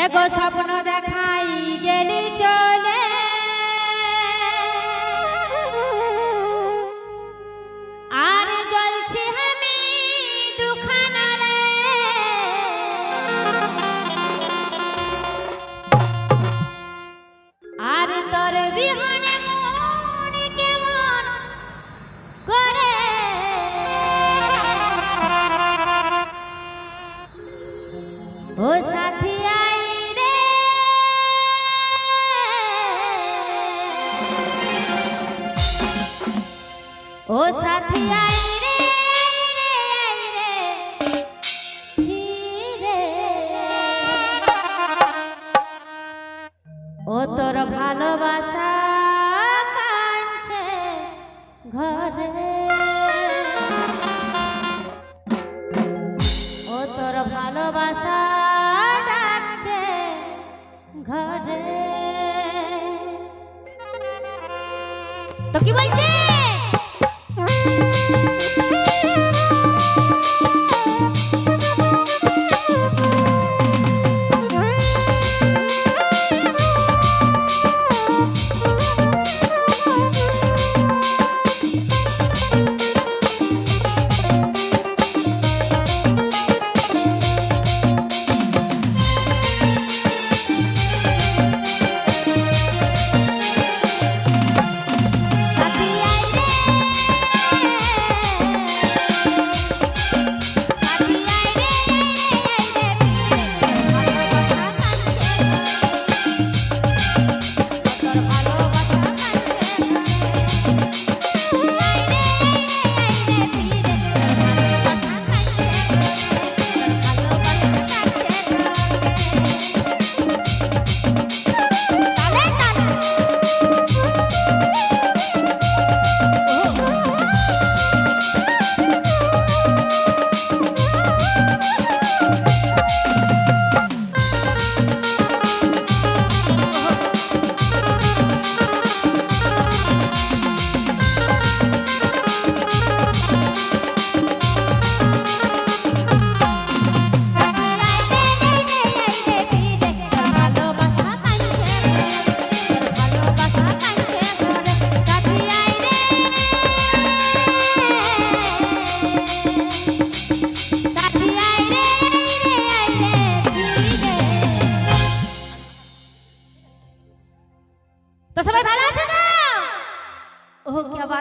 এগো স্বপ্ন দেখাই গেলি চলে। আর জ্বলছি আমি দুখানারে আর তোর বিহনে ও সাথী ও সাথী আই রে ধীরে ও ভালোবাসা ঘরে। ও তোর ভালোবাসা ঘরে। তো কি বলছে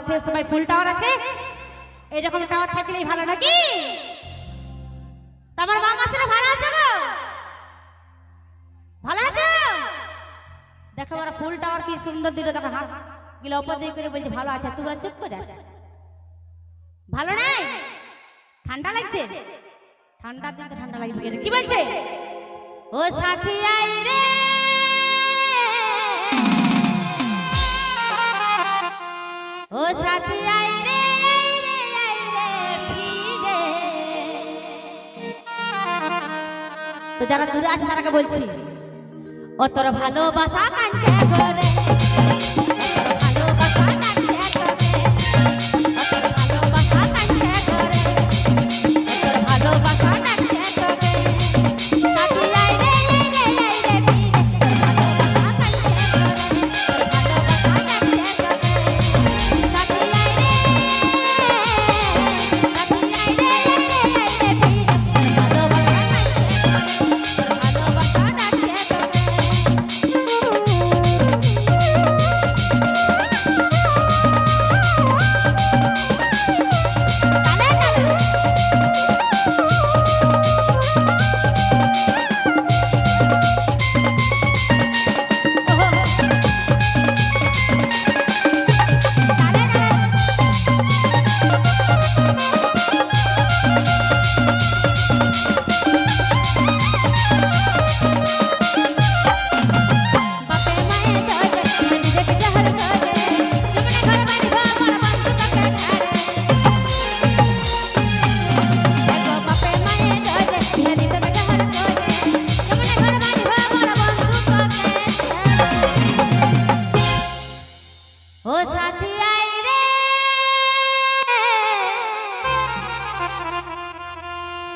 হে সবাই ফুল টাওয়ার আছে। এইরকম টাওয়ার থাকলেই ভালো, নাকি? তোমার মা মাসিরা ভালো আছে গো? ভালো আছো? দেখো ওরা ফুল টাওয়ার কি সুন্দর দিল, দেখো হাত গিলা উপর দিয়ে করে বলছে, ভালো আছে, তোমরা চুপ করে আছে? ভালো নাই? ঠান্ডা লাগছে? ঠান্ডার দিন তো ঠান্ডা লাগবে। কি বলছে? ও সাথী আই রে! ও সাথী আই রে আই রে আই রে, ফিরে। তো যারা দূরে আছে তারাকে বলছি, ও তোর ভালোবাসা কাঞ্চে ঘরে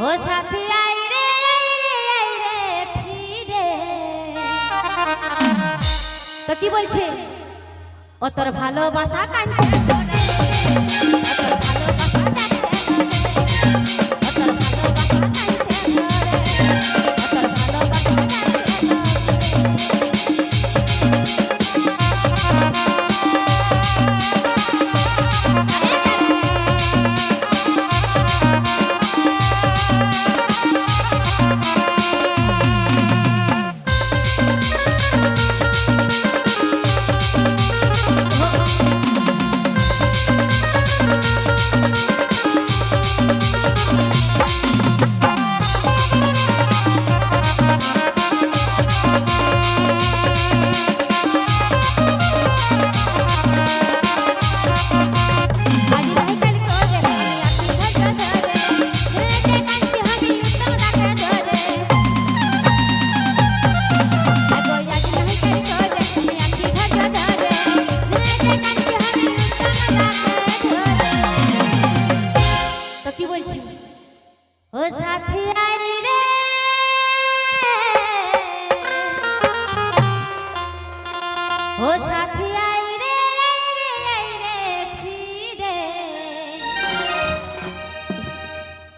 ও সাথী আই রে আই রে আই রে, ফিরে। তো কি বলছে? ও তোর ভালোবাসা কাঞ্চন তোরে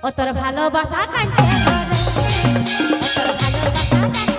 ও তোর ভালোবাসা কাঞ্চে তোর ভালোবাসা